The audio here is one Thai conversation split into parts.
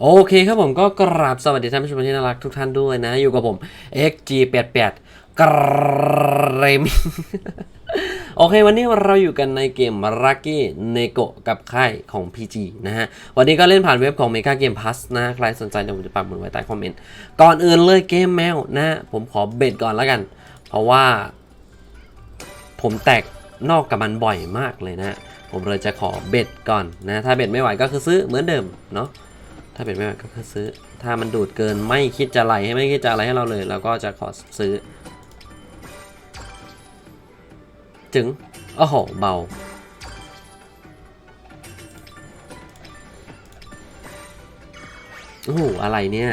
โอเคครับผมก็กราบสวัสดีท่านผู้ชมที่น่ารักทุกท่านด้วยนะ อยู่กับผม XG88 กรมโอเค วันนี้เราอยู่กันในเกม Lucky n e g o กับค่ายของ PG นะฮะ วันนี้ก็เล่นผ่านเว็บของ Mega Game Plus นะ ใครสนใจเดี๋ยวผมจะปักหมุดไว้ใต้คอมเมนต์ ก่อนอื่นเลยเกมแมวนะ ผมขอเบ็ดก่อนแล้วกัน เพราะว่า ผมแตกนอกกับมันบ่อยมากเลยนะ ผมเลยจะขอเบ็ดก่อนนะ ถ้าเบ็ดไม่ไหวก็คือซื้อเหมือนเดิมเนาะ ถ้าเบ็ดไม่ไหวก็คือซื้อ ถ้ามันดูดเกินไม่คิดจะไหลให้ไม่คิดจะอะไรให้เราเลยเราก็จะขอซื้อจึงโอ้โหเบา โอ้โหอะไรเนี่ย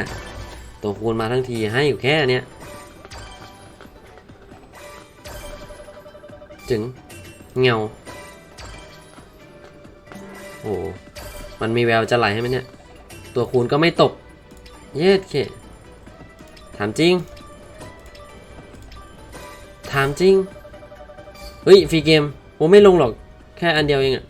ตัวคูณมาทั้งทีให้อยู่แค่เนี้ยจึงเงา โอ้ มันมีแววจะไหลให้ไหมเนี่ย ตัวคูณก็ไม่ตก เย็ดเคถามจริง ถามจริง เฮ้ยฟรีเกมผมไม่ลงหรอก แค่อันเดียวเองอะ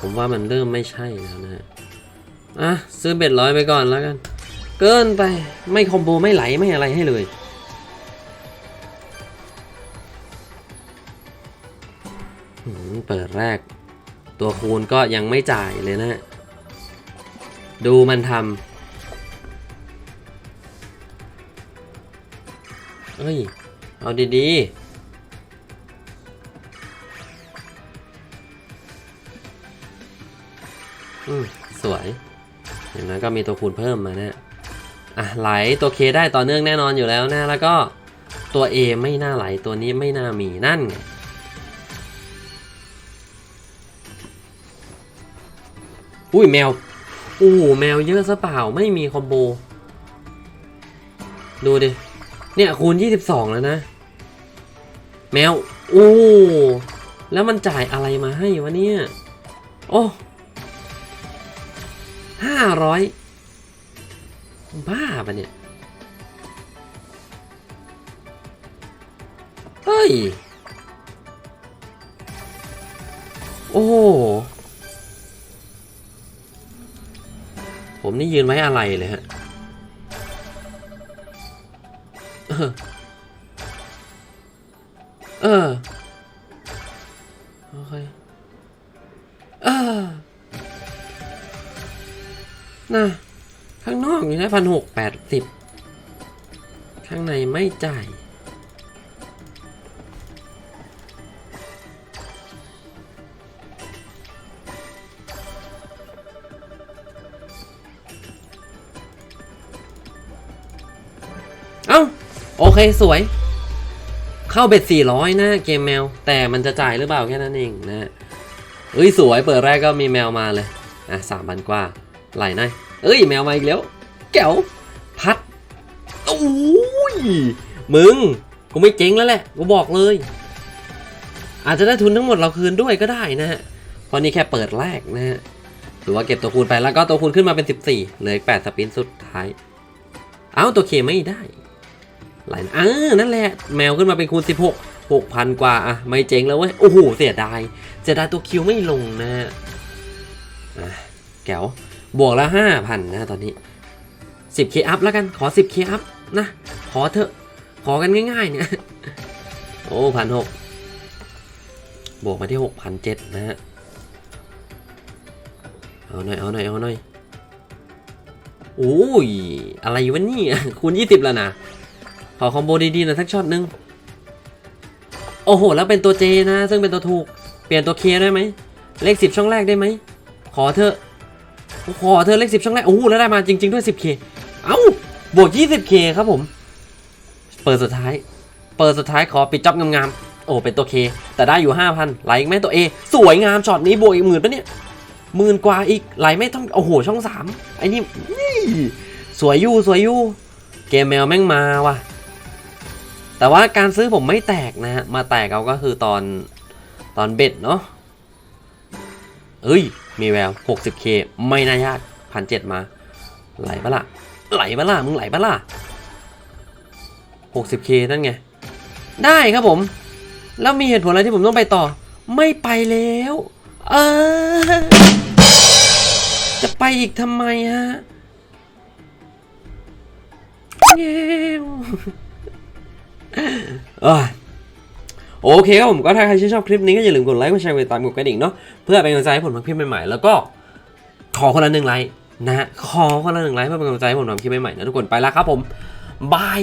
ผมว่ามันเริ่มไม่ใช่แล้วนะฮะอะซื้อเบ็ดร้อยไปก่อนแล้วกัน เกินไปไม่คอมโบไม่ไหลไม่อะไรให้เลยเปิดแรก ตัวคูณก็ยังไม่จ่ายเลยนะ ดูมันทำเอ้ย เอาดี ๆ อืมสวย อย่างนั้นก็มีตัวคูณเพิ่มมาเนะอะไหลตัวเคได้ต่อเนื่องแน่นอนอยู่แล้วนะแล้วก็ตัว A ไม่น่าไหลตัวนี้ไม่น่ามีนั่นไงอุ้ยแมวโอ้แมวเยอะซะเปล่าไม่มีคอมโบ ดูดิ เนี่ยคูณ 22 แล้วนะ แมวโอ้แล้วมันจ่ายอะไรมาให้วะเนี่ย โอ้ ห้าร้อยบ้าปะเนี่ย เฮ้ย โอ้ผมนี่ยืนไว้อะไรเลยฮะเออ น่ะข้างนอกอยู่นะพันหกแปดสิบข้างในไม่จ่ายเอ้า โอเคสวย เข้าเบ็ด 400 นะเกมแมว แต่มันจะจ่ายหรือเปล่าแค่นั้นเองนะเอ้ย สวยเปิดแรกก็มีแมวมาเลย อะสามพันกว่า ไหลหน่อยเอ้ยแมวมาอีกแล้วแก้วพัดโอ้ยมึงกูไม่เจ๊งแล้วแหละกูบอกเลย อาจจะได้ทุนทั้งหมดเราคืนด้วยก็ได้นะฮะเพราะนี่แค่เปิดแรกนะฮะถือว่าเก็บตัวคูณไปแล้วก็ตัวคูณขึ้นมาเป็น 14เหลืออีก8สปินสุดท้าย เอ้าตัวเคไม่ได้ไหลนะอ่านั่นแหละแมวขึ้นมาเป็นคูณ 16 6,000 กว่าอะไม่เจ๊งแล้วเว้ยโอ้โหเสียดายเสียดายตัวคิวไม่ลงนะฮะอะแก้ว บวกล้ว5,000นนะตอนนี้ 10k อัพแล้วกันขอ 10k อัพนะ ขอเถอะ ขอกันง่ายๆเนี่ย โอ้พันหกบวกมาที่6,007นเจ็ดนะฮะ เอาหน่อย เอาหน่อย เอาหน่อยโอ้ย อะไรวะนี่คูณ20 แล้วนะ ขอคอมโบดีๆหน่อยสักช็อตหนึง โอ้โห แล้วเป็นตัว J นะ ซึ่งเป็นตัวถูก เปลี่ยนตัว K ได้ไหม เลข 10 ช่องแรกได้ไหม ขอเถอะ ขอเธอเลข10ช่องแรกโอ้โหแล้วได้มาจริง ๆ ด้วย 10K เอ้าบวก 20K ครับผม เปิดสุดท้าย เปิดสุดท้ายขอปิดจ็อบงามๆโอ้เป็นตัว K แต่ได้อยู่ 5,000ไหลอีกไหมตัว A สวยงามช็อตนี้บวกอีกหมื่นปะเนี่ยหมื่นกว่าอีกไหลไม่ต้องโอ้โหช่องสามไอ้นี่นี่สวยยู่สวยยู่เกมแมวแม่งมาว่ะ แต่ว่าการซื้อผมไม่แตกนะฮะ มาแตกเอาก็คือตอนตอนเบ็ดเนาะเอ้ย มีแวว 60k ไม่น่ายากพันเจ็ดมา ไหลปะล่ะ ไหลปะล่ะ มึงไหลปะล่ะ 60k นั่นไง ได้ครับผม แล้วมีเหตุผลอะไรที่ผมต้องไปต่อ ไม่ไปแล้ว เออ จะไปอีกทำไมฮะเงี้ยอ้ย โอเคครับผมก็ถ้าใครชื่นชอบคลิปนี้ก็อย่าลืมกดไลค์กดแชร์กดติดตามกดกระดิ่งเนาะเพื่อเป็นกำลังใจให้ผมทำคลิปใหม่ๆแล้วก็ขอคนละหนึ่งไลค์นะฮะขอคนละหนึ่งไลค์เพื่อเป็นกำลังใจให้ผมทำคลิปใหม่ๆนะทุกคนไปแล้วครับผมบาย